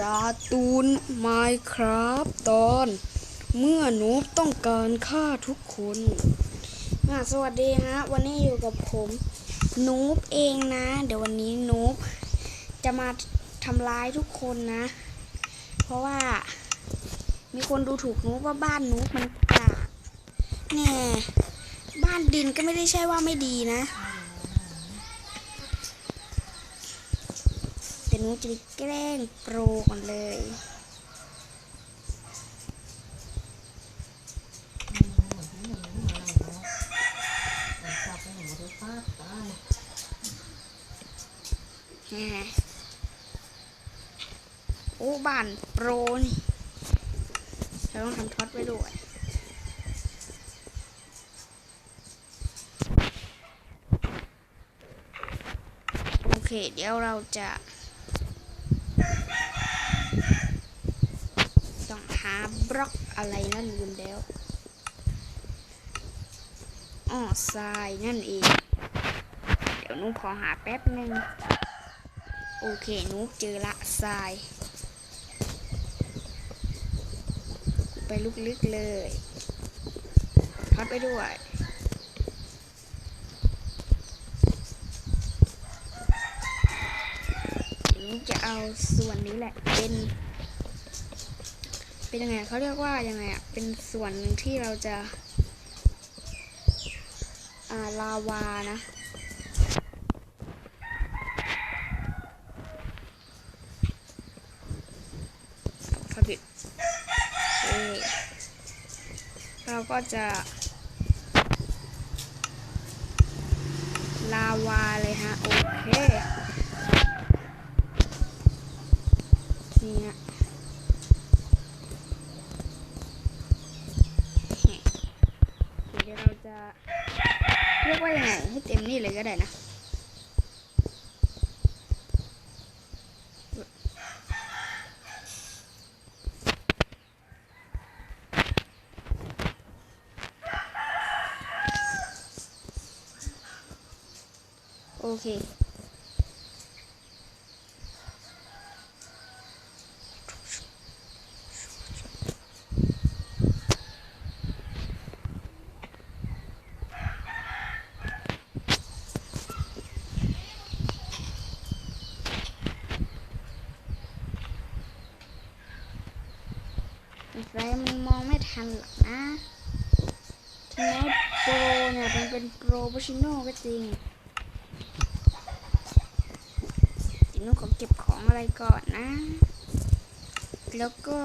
ราตูนไมครับตอน เมื่อนูบต้องการฆ่าทุกคนอะสวัสดีฮะ วันนี้อยู่กับผม นูบเองนะ เดี๋ยววันนี้นูบจะมาทำร้ายทุกคนนะ เพราะว่า มีคนดูถูกนูบว่าบ้านนูบมันกากแน่บ้านดินก็ไม่ได้ใช่ว่าไม่ดีนะ หนูจะไปแกล้งโปรก่อนเลยแหมโอ้บ้านโปรนี่เราต้องทำท็อตไว้ด้วยโอเคเดี๋ยวเราจะ ต้องหา บล็อกอะไรนั่นลืมแล้วอ้อทรายนั่นเอง เดี๋ยวหนูขอหาแป๊บหนึ่งโอเคหนูเจอละทราย ไปลุกลึกเลยทอดไปด้วยจะเอาส่วนนี้แหละเป็น เป็นยังไงเขาเรียกว่ายังไงอะเป็นส่วนหนึ่งที่เราจะอ่าลาวานะผลิตเอเราก็จะลาวาเลยฮะ โอเค นี่ฮะ เดี๋ยวเราจะ ว่ายังไงให้เต็มนี่เลยก็ได้นะโอเค ไรมันมองไม่ทันหรอกนะถึงแม้โปรเนี่ยมันเป็นโปรโบชิโน่ก็จริงเดี๋วหนุขอเก็บของอะไรก่อนนะ แล้วก็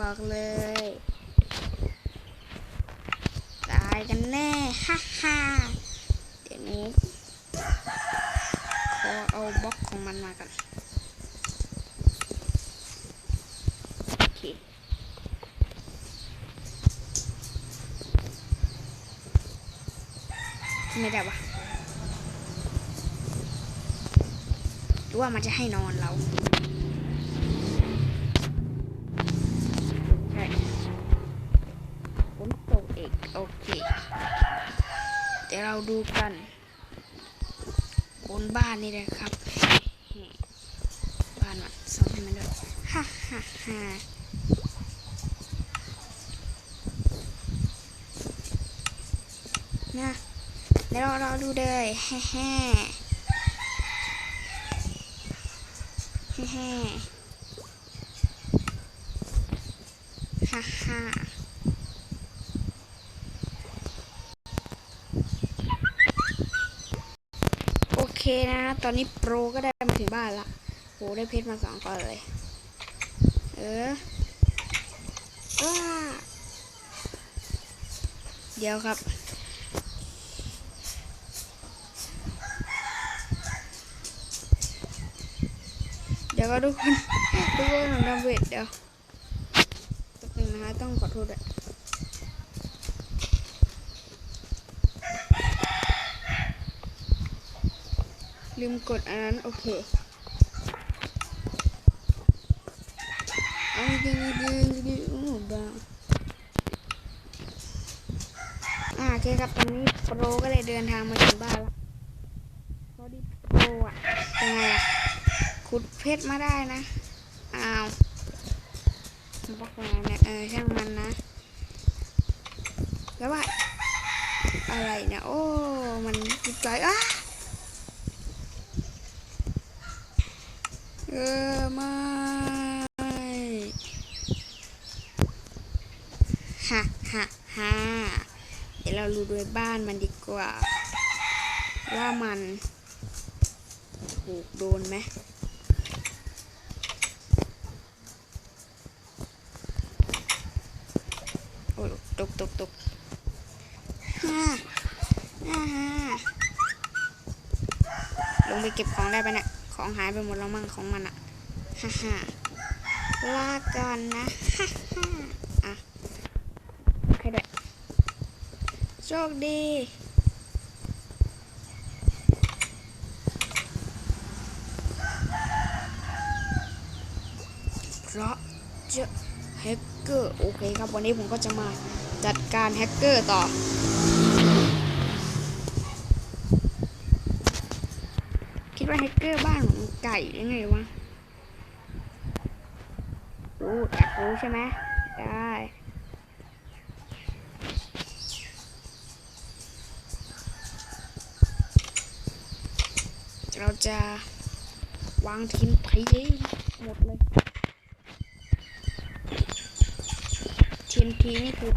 บอกเลย ตายกันแน่ ฮ่าฮ่าเดี๋ยวหนูขอเอาบล็อกของมันมากันโอเค ไม่ได้วะหรือว่ามันจะให้นอนเราใช่ฝนตกอีกโอเค เดี๋ยวเราดูกันบนบ้านนี่เลยครับ บ้านมันซ่อมให้มันด้วยฮ่าฮ่าฮ่านะ เดี๋ยวเราดูเลยแฮ่แฮ่แฮ่แฮ่ฮ่าฮ่าโอเคนะ ตอนนี้โปรก็ได้มาถึงบ้านละโหได้เพชรมาสองก้อนเลย เออว้าเดี๋ยวครับ ดี๋ยวก็ทุกคนทุกคนของดัมเวทเดี๋ยวตัวหนึ่งนะฮะต้องขอโทษด้วยลืมกดอันนั้น โอเคเอาดีดีดีโอ้บ้าอ่าโอเคครับตอนนี้โปรก็เลยเดินทางมาถึงบ้านแล้วเขาดิโปรอะยังไงอะ ขุดเพชรมาได้นะ อ้าวบล็อกมาเนี่ยเออช่างมันนะ แล้วว่าอะไรเนี่ย โอ้ มันจิบใจอะเออไม่ฮ่าฮ่าฮ่าเดี๋ยวเราดูด้วยบ้านมันดีกว่า ว่ามันถูกโดนไหม โอ้ยตกตกตกฮ่าฮ่าฮ่าลง ไปเก็บของได้ไปเนี่ย ของหายไปหมดแล้วมั่งของมันอะฮ่าฮ่าลากันนะฮ่าฮ่าอะให้ด้วยโชคดีเพราะเจอแฮกเกอร์โอเคครับวันนี้ผมก็จะมาจัดการแฮกเกอร์ต่อ คิดว่าแฮกเกอร์บ้านของไก่ยังไงวะ รู้อยากรู้ใช่ไหมได้เราจะวางทีมไปหมดเลยทีมทีนี่คือ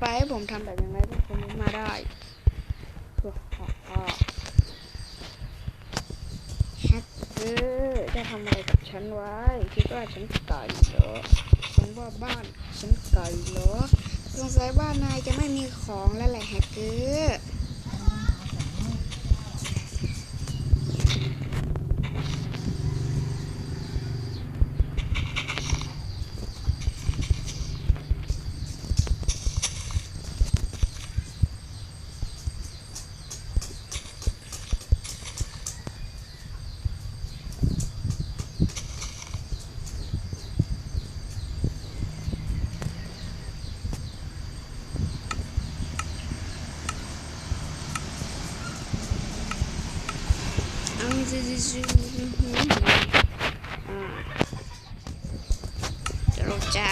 ไปให้ผมทำแบบยังไงก็คอมมนมาได้แฮกเกอร์จะทำอะไรกับฉันไว้ คิดว่าฉันไก่เหรอฉันว่าบ้านฉันไก่เหรอสงสัยบ้านนายจะไม่มีของแล้วแหละแฮกเกอร์ เอาจะจะจะอ่าเดี๋ยวเราจะ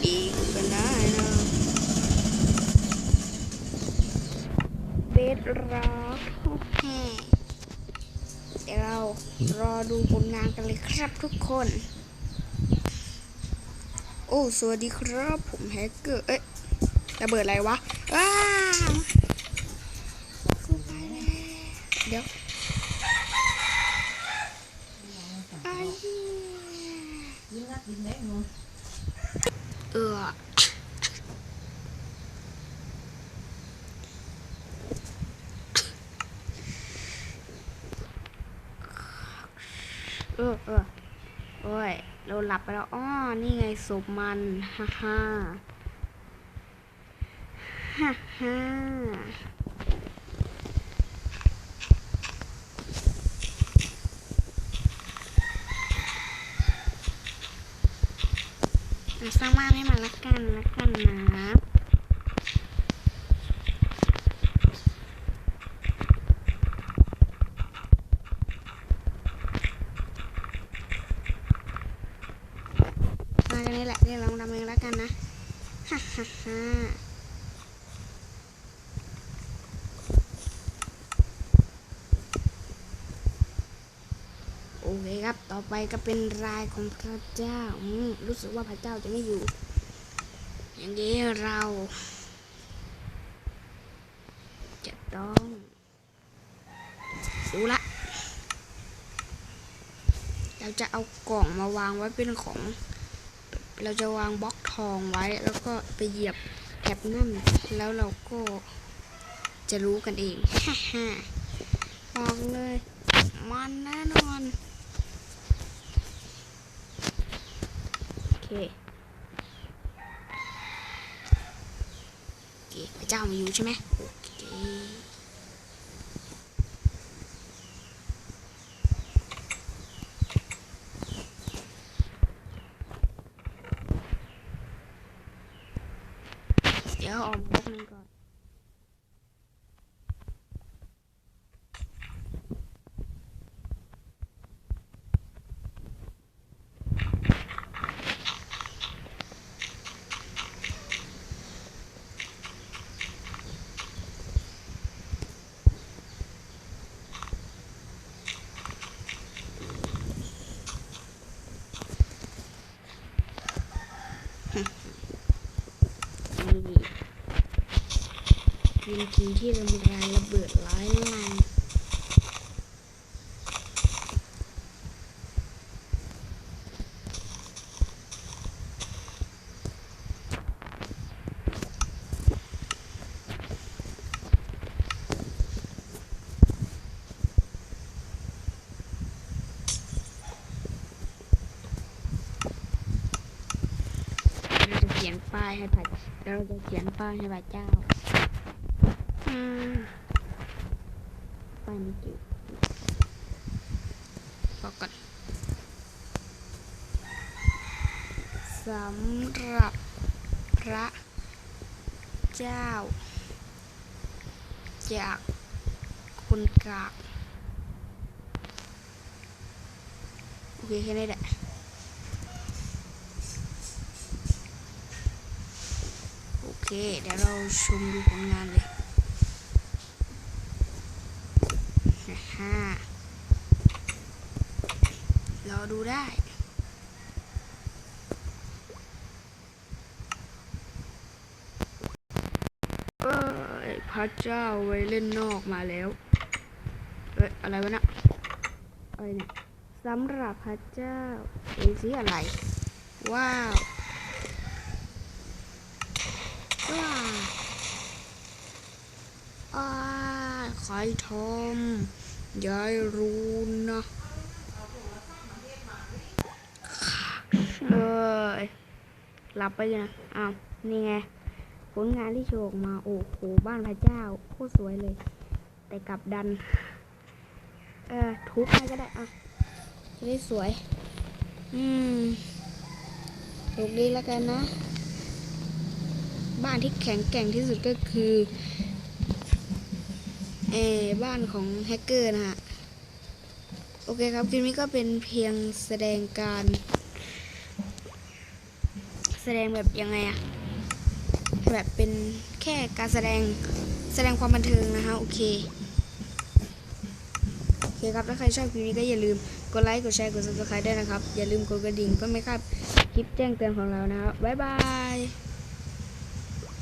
ปีกันได้นะเบสร็อกโอเคเดี๋ยวเรารอดูผลงานกันเลยครับทุกคน อ้สวัสดีครับ ผมแฮกเกอร์ เอ๊ะระเบิดอะไรวะว้าวกูไปแล้วเดี๋ยวไอ้เหี้ยเออเออเออโอ้ย เราหลับไปแล้วอ้อ นี่ไงศพมันฮ่าฮ่าฮ่าฮ่าสร้างบ้านให้มันละกันละกันนะ กันนี่แหละเดี๋ยวลองทำเองแล้วกันนะฮ่าฮ่าฮ่าโอเคครับ ต่อไปก็เป็นรายของพระเจ้าอืรู้สึกว่าพระเจ้าจะไม่อยู่ อย่างนี้เรา จะต้องดูละเราจะเอากล่องมาวางไว้เป็นของ เราจะวางบล็อกทองไว้แล้วก็ไปเหยียบแถบนั่นแล้วเราก็จะรู้กันเองฮ่าฮ่าบอกเลย มันแน่นอน โอเคโอเคพระเจ้ามาอยู่ใช่ไหมโอเค หนึงก่อน นี่ เป็นทีมที่ทำการระเบิดร้ายแรงเราจะเขียนป้ายให้พระเราจะเขียนป้ายให้พระเจ้า อืมป้ายนี้จิ๋วบอกก่อนสำหรับพระเจ้า จากคนกางโอเคแค่นี้แหละโอเค เดี๋ยวเราชมดูผลงานเลยฮ่าเราดู ได้ เอ้ยพระเจ้าไว้เล่นนอกมาแล้ว เอ้ย อะไรวะนะอะไรเนี่ยสำหรับพระเจ้าเอยสีอะไร ว้าวว้าอ้ายใครทำยายรู้นะเอ้ย หลับไปเลยนะอ้าวนี่ไง ผลงานที่โชว์ออกมา โอ้โห บ้านพระเจ้า โคตรสวยเลย แต่กลับดัน เออทุบให้ก็ได้อะจะได้สวย อืมถูกดีแล้วกันนะ บ้านที่แข็งแกร่งที่สุดก็คือเออบ้านของแฮกเกอร์นะฮะ โอเคครับ คลิปนี้ก็เป็นเพียงแสดงการ แสดงแบบยังไงอะแบบเป็นแค่การแสดงแสดงความบันเทิงนะคะโอเคโอเคครับถ้าใครชอบคลิปนี้ก็อย่าลืมกดไลค์กดแชร์กด subscribe ด้วยนะครับ อย่าลืมกดกระดิ่งเพื่อไม่พลาดคลิปแจ้งเตือนของเรานะครับบ๊ายบาย